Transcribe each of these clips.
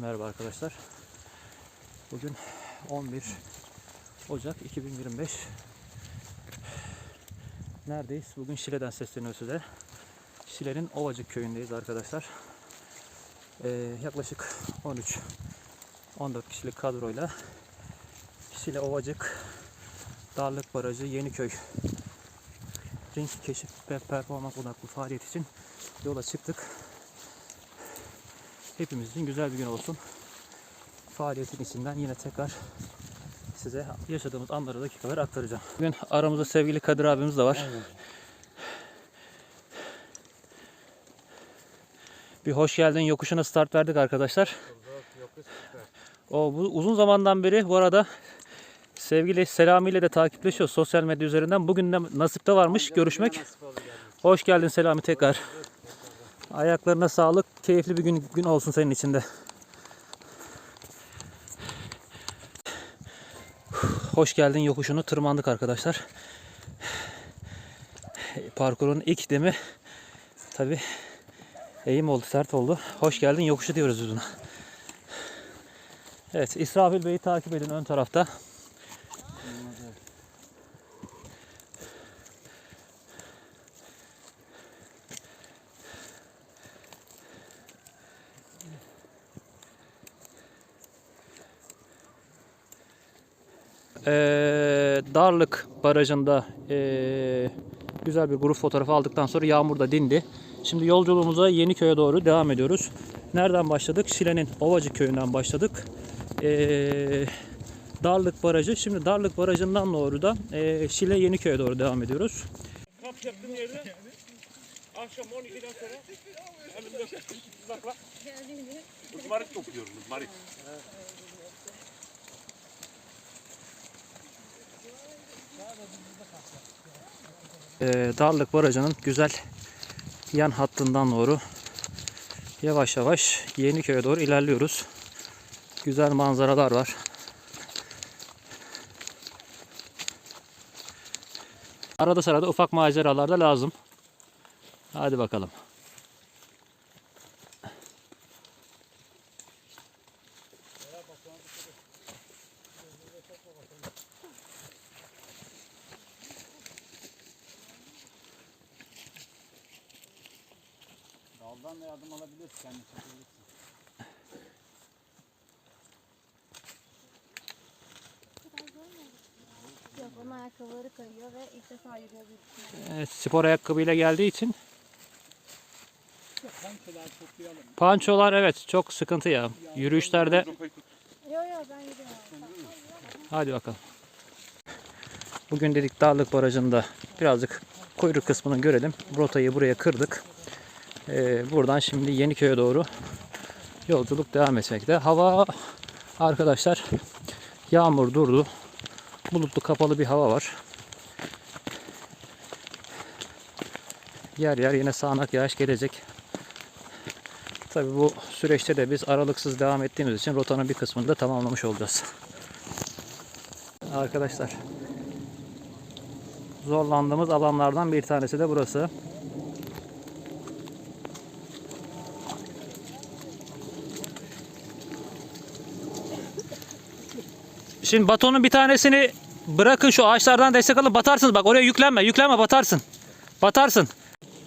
Merhaba arkadaşlar. Bugün 11 Ocak 2025. Neredeyiz? Bugün Şile'den sesleniyor size. Şile'nin Ovacık köyündeyiz arkadaşlar. Ee, yaklaşık 13 14 kişilik kadroyla Şile Ovacık Darlık Barajı Yeniköy Ring Keşif ve Performans odaklı faaliyet için yola çıktık. Hepimiz için güzel bir gün olsun. Faaliyetin içinden yine tekrar size yaşadığımız anları dakikalar aktaracağım. Bugün aramızda sevgili Kadir abimiz de var. Bir hoş geldin yokuşuna start verdik arkadaşlar. O bu uzun zamandan beri bu arada sevgili Selami ile de takipleşiyoruz sosyal medya üzerinden. Bugün de nasipte varmış görüşmek. Hoş geldin Selami tekrar. Ayaklarına sağlık. Keyifli bir gün, gün olsun senin için de. Hoş geldin yokuşunu tırmandık arkadaşlar. Parkurun ilk demi tabi eğim oldu, sert oldu. Hoş geldin yokuşu diyoruz biz buna. Evet, İsrafil Bey'i takip edin ön tarafta. Ee, Darlık Barajı'nda ee, güzel bir grup fotoğrafı aldıktan sonra yağmur da dindi. Şimdi yolculuğumuza Yeniköy'e doğru devam ediyoruz. Nereden başladık? Şile'nin Ovacık köyünden başladık. Ee, Darlık Barajı. Şimdi Darlık Barajı'ndan doğru da ee, Şile Yeniköy'e doğru devam ediyoruz. Kamp yaptığım yerde akşam 12'den sonra elimde tuzakla mızmarik topluyorum mızmarik. Ee, Darlık Barajı'nın güzel yan hattından doğru yavaş yavaş Yeniköy'e doğru ilerliyoruz. Güzel manzaralar var. Arada sırada ufak maceralar da lazım. Hadi bakalım. Daldan da yardım alabilirsin kendi çekebilirsin. Yok onun ayakkabıları kayıyor ve ilk defa yürüyor. Evet, spor ayakkabıyla geldiği için Komşular toplayalım. pançolar evet çok sıkıntı ya. Yürüyüşlerde Yok yok ben yürüyorum. Hadi bakalım. Bugün dedik Dağlık Barajı'nda birazcık kuyruk kısmını görelim. Rotayı buraya kırdık. Ee, buradan şimdi Yeniköy'e doğru yolculuk devam etmekte. Hava arkadaşlar yağmur durdu. Bulutlu kapalı bir hava var. Yer yer yine sağanak yağış gelecek. Tabi bu süreçte de biz aralıksız devam ettiğimiz için rotanın bir kısmını da tamamlamış olacağız. Arkadaşlar zorlandığımız alanlardan bir tanesi de burası. Şimdi batonun bir tanesini bırakın şu ağaçlardan destek alın batarsınız. Bak oraya yüklenme, yüklenme batarsın. Batarsın.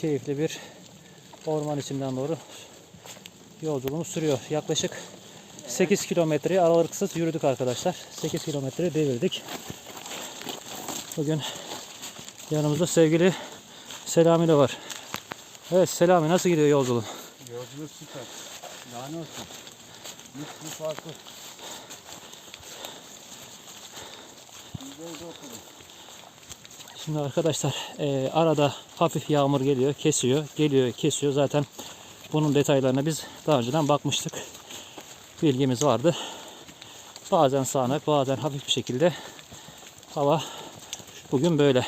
Keyifli bir orman içinden doğru yolculuğumuz sürüyor. Yaklaşık 8 kilometreyi aralıksız yürüdük arkadaşlar. 8 kilometre devirdik. Bugün yanımızda sevgili Selami de var. Evet Selami nasıl gidiyor yolculuğun? Yolculuk süper. Ne olsun. Mis bir farklı. Güzel de okudum. Şimdi arkadaşlar eee, arada hafif yağmur geliyor, kesiyor, geliyor, kesiyor. Zaten bunun detaylarına biz daha önceden bakmıştık. Bilgimiz vardı. Bazen sağanak, bazen hafif bir şekilde hava bugün böyle.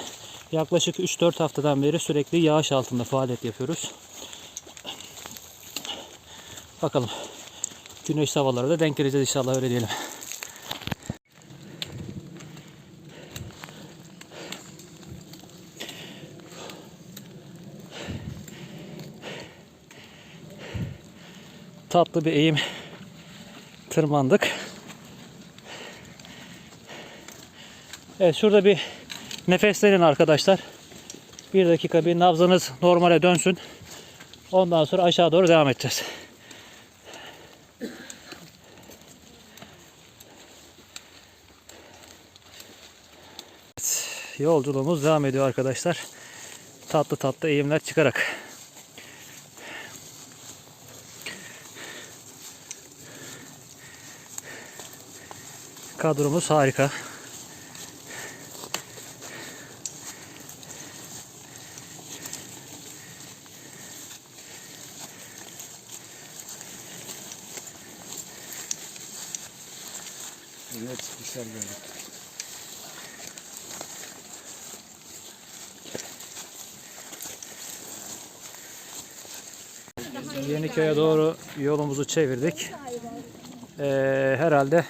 Yaklaşık 3-4 haftadan beri sürekli yağış altında faaliyet yapıyoruz. Bakalım. Güneş havalara da denk geleceğiz inşallah öyle diyelim. Tatlı bir eğim tırmandık. Evet şurada bir nefeslenin arkadaşlar. Bir dakika bir nabzınız normale dönsün. Ondan sonra aşağı doğru devam edeceğiz. Yolculuğumuz devam ediyor arkadaşlar. Tatlı tatlı eğimler çıkarak. Kadromuz harika. Yine çıkışlar gördük. Yeniköy'e doğru yolumuzu çevirdik. Ee, herhalde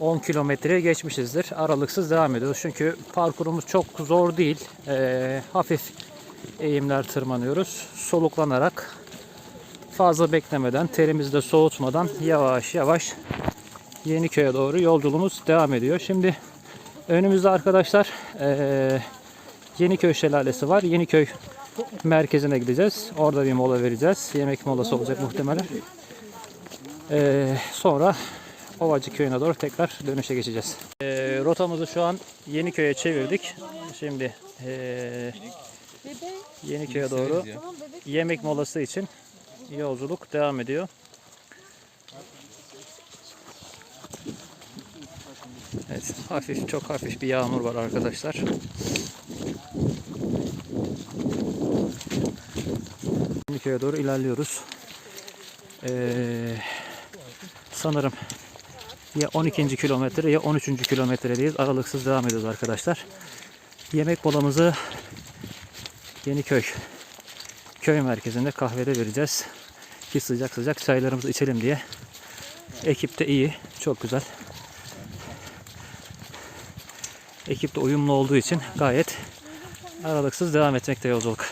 10 kilometreye geçmişizdir. Aralıksız devam ediyoruz. Çünkü parkurumuz çok zor değil. Ee, hafif eğimler tırmanıyoruz. Soluklanarak fazla beklemeden, terimizi de soğutmadan yavaş yavaş Yeniköy'e doğru yolculuğumuz devam ediyor. Şimdi önümüzde arkadaşlar ee, Yeniköy Şelalesi var. Yeniköy merkezine gideceğiz. Orada bir mola vereceğiz. Yemek molası olacak muhtemelen. Ee, sonra Ovacı köyüne doğru tekrar dönüşe geçeceğiz. Ee, rotamızı şu an Yeniköy'e çevirdik. Şimdi ee, Yeniköy'e doğru yemek molası için yolculuk devam ediyor. Evet, hafif çok hafif bir yağmur var arkadaşlar. Yeniköy'e doğru ilerliyoruz. Ee, sanırım ya 12. kilometre ya 13. kilometredeyiz. Aralıksız devam ediyoruz arkadaşlar. Yemek molamızı Yeniköy köy merkezinde kahvede vereceğiz. Ki sıcak sıcak çaylarımızı içelim diye. Ekip de iyi. Çok güzel. Ekip de uyumlu olduğu için gayet aralıksız devam etmekte yolculuk.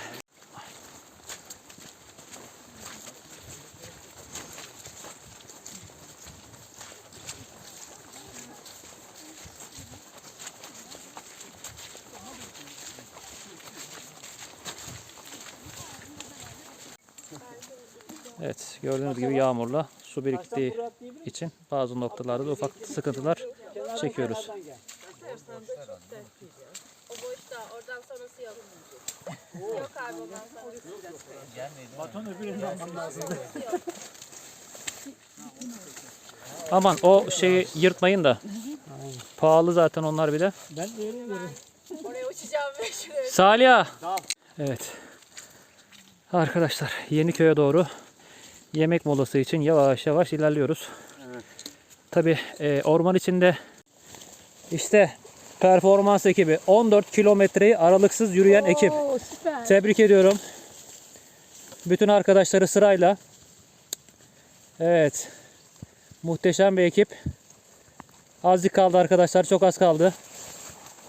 Evet gördüğünüz gibi yağmurla su biriktiği için bazı noktalarda da ufak sıkıntılar çekiyoruz. O boşta oradan sonrası yok. yok abi ondan sonrası. Aman o şeyi yırtmayın da. Pahalı zaten onlar bir de. Oraya uçacağım şuraya. Salih. Evet. Arkadaşlar Yeniköy'e doğru yemek molası için yavaş yavaş ilerliyoruz. Tabi orman içinde işte performans ekibi 14 kilometreyi aralıksız yürüyen ekip. Oo süper. Tebrik ediyorum. Bütün arkadaşları sırayla. Evet. Muhteşem bir ekip. Azıcık kaldı arkadaşlar. Çok az kaldı.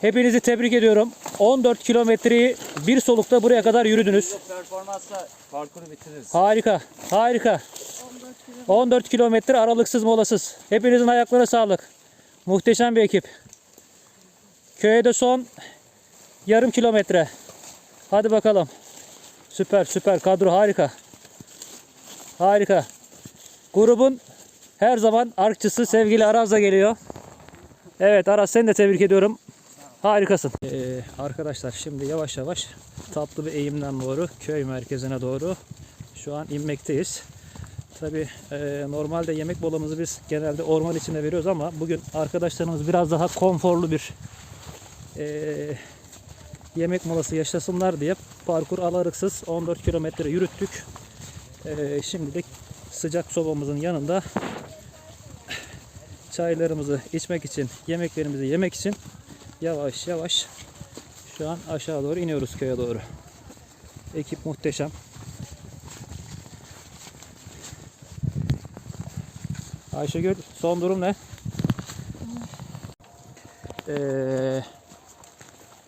Hepinizi tebrik ediyorum. 14 kilometreyi bir solukta buraya kadar yürüdünüz. Performansla parkuru bitiririz. Harika. Harika. 14 kilometre aralıksız molasız. Hepinizin ayaklarına sağlık. Muhteşem bir ekip. Köye de son yarım kilometre. Hadi bakalım. Süper süper kadro harika. Harika. Grubun her zaman arkçısı sevgili Araz da geliyor. Evet Araz seni de tebrik ediyorum. Harikasın. Ee, arkadaşlar şimdi yavaş yavaş tatlı bir eğimden doğru köy merkezine doğru şu an inmekteyiz. Tabi normalde yemek molamızı biz genelde orman içinde veriyoruz ama bugün arkadaşlarımız biraz daha konforlu bir e, yemek molası yaşasınlar diye parkur alarıksız 14 kilometre yürüttük. E, şimdilik sıcak sobamızın yanında çaylarımızı içmek için, yemeklerimizi yemek için yavaş yavaş şu an aşağı doğru iniyoruz köye doğru. Ekip muhteşem. Ayşegül son durum ne? Ee,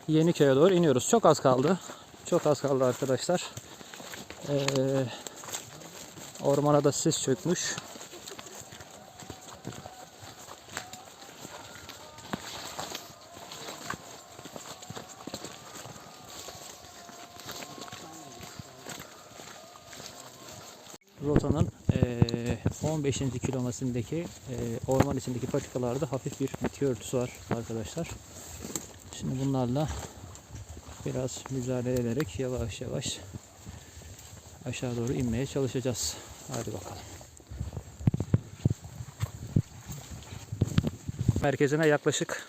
Yeniköy'e doğru iniyoruz. Çok az kaldı. Çok az kaldı arkadaşlar. Ee, ormana da sis çökmüş. Rotanın eee 15. kilometresindeki orman içindeki patikalarda hafif bir bitki örtüsü var arkadaşlar. Şimdi bunlarla biraz mücadele ederek yavaş yavaş aşağı doğru inmeye çalışacağız. Hadi bakalım. Merkezine yaklaşık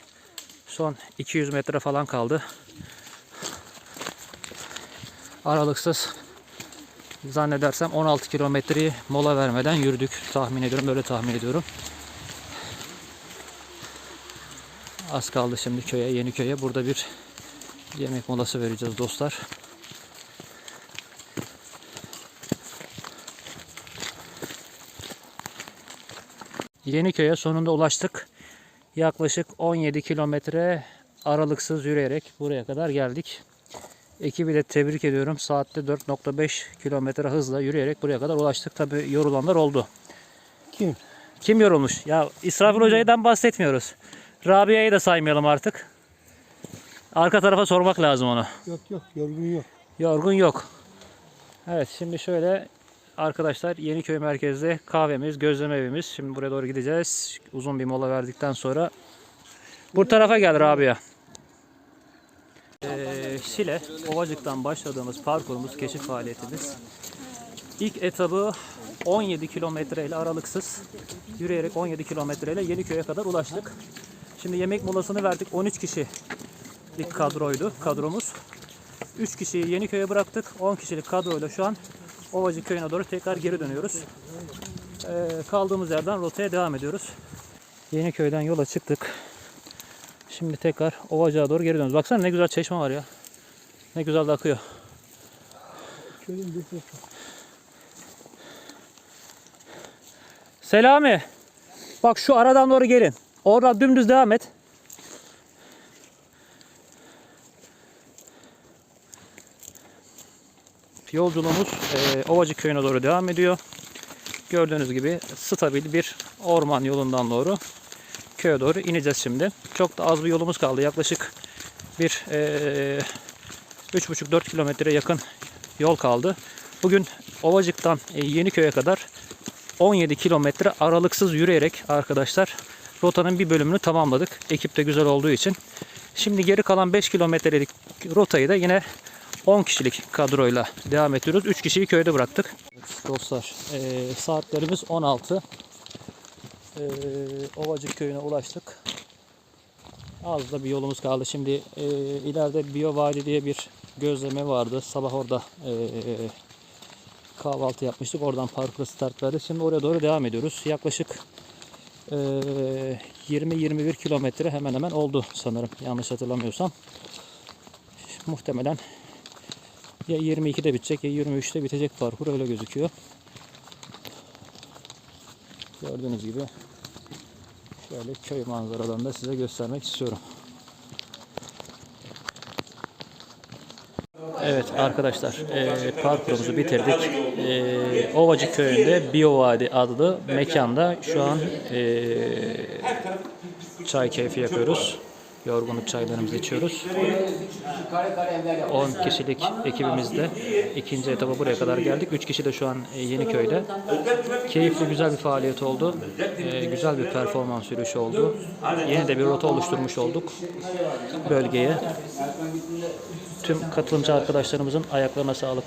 son 200 metre falan kaldı. Aralıksız zannedersem 16 kilometreyi mola vermeden yürüdük. Tahmin ediyorum böyle tahmin ediyorum. Az kaldı şimdi köye, yeni köye. Burada bir yemek molası vereceğiz dostlar. Yeniköy'e sonunda ulaştık. Yaklaşık 17 kilometre aralıksız yürüyerek buraya kadar geldik. Ekibi de tebrik ediyorum. Saatte 4.5 kilometre hızla yürüyerek buraya kadar ulaştık. Tabi yorulanlar oldu. Kim? Kim yorulmuş? Ya İsrafil Hoca'dan bahsetmiyoruz. Rabia'yı da saymayalım artık. Arka tarafa sormak lazım onu. Yok yok yorgun yok. Yorgun yok. Evet şimdi şöyle arkadaşlar Yeniköy merkezde kahvemiz, gözleme evimiz. Şimdi buraya doğru gideceğiz. Uzun bir mola verdikten sonra bu tarafa gel Rabia. Ee, Şile, Ovacık'tan başladığımız parkurumuz, keşif faaliyetimiz. İlk etabı 17 kilometre ile aralıksız yürüyerek 17 kilometre ile Yeniköy'e kadar ulaştık. Şimdi yemek molasını verdik. 13 kişilik kadroydu kadromuz. 3 kişiyi Yeniköy'e bıraktık. 10 kişilik kadroyla şu an Ovacık köyüne doğru tekrar geri dönüyoruz. Ee, kaldığımız yerden rotaya devam ediyoruz. Yeniköy'den yola çıktık. Şimdi tekrar Ovacık'a doğru geri dönüyoruz. Baksana ne güzel çeşme var ya. Ne güzel de akıyor. Selami. Bak şu aradan doğru gelin. Oradan dümdüz devam et. Yolculuğumuz eee Ovacık köyüne doğru devam ediyor. Gördüğünüz gibi stabil bir orman yolundan doğru köye doğru ineceğiz şimdi. Çok da az bir yolumuz kaldı. Yaklaşık bir eee 3,5-4 kilometre yakın yol kaldı. Bugün Ovacık'tan e, Yeniköy'e kadar 17 kilometre aralıksız yürüyerek arkadaşlar rotanın bir bölümünü tamamladık. Ekip de güzel olduğu için. Şimdi geri kalan 5 kilometrelik rotayı da yine 10 kişilik kadroyla devam ediyoruz. 3 kişiyi köyde bıraktık. Dostlar e, saatlerimiz 16. E, Ovacık köyüne ulaştık. Az da bir yolumuz kaldı. Şimdi e, ileride Biyo diye bir gözleme vardı. Sabah orada e, kahvaltı yapmıştık. Oradan parkura start verdik. Şimdi oraya doğru devam ediyoruz. Yaklaşık e, 20-21 kilometre hemen hemen oldu sanırım. Yanlış hatırlamıyorsam. Muhtemelen ya 22'de bitecek ya 23'te bitecek parkur öyle gözüküyor. Gördüğünüz gibi şöyle köy manzaralarını da size göstermek istiyorum. Evet arkadaşlar eee parkurumuzu bitirdik. Eee Ovacık köyünde Biyovadi adlı mekanda şu an eee, çay keyfi yapıyoruz. Yorgunluk çaylarımızı içiyoruz. 10 kişilik ekibimizde ikinci etaba buraya kadar geldik. 3 kişi de şu an e, Yeniköy'de. Keyifli güzel bir faaliyet oldu. Eee, güzel bir performans yürüyüşü oldu. Yeni de bir rota oluşturmuş olduk bölgeye. Tüm katılımcı arkadaşlarımızın ayaklarına sağlık.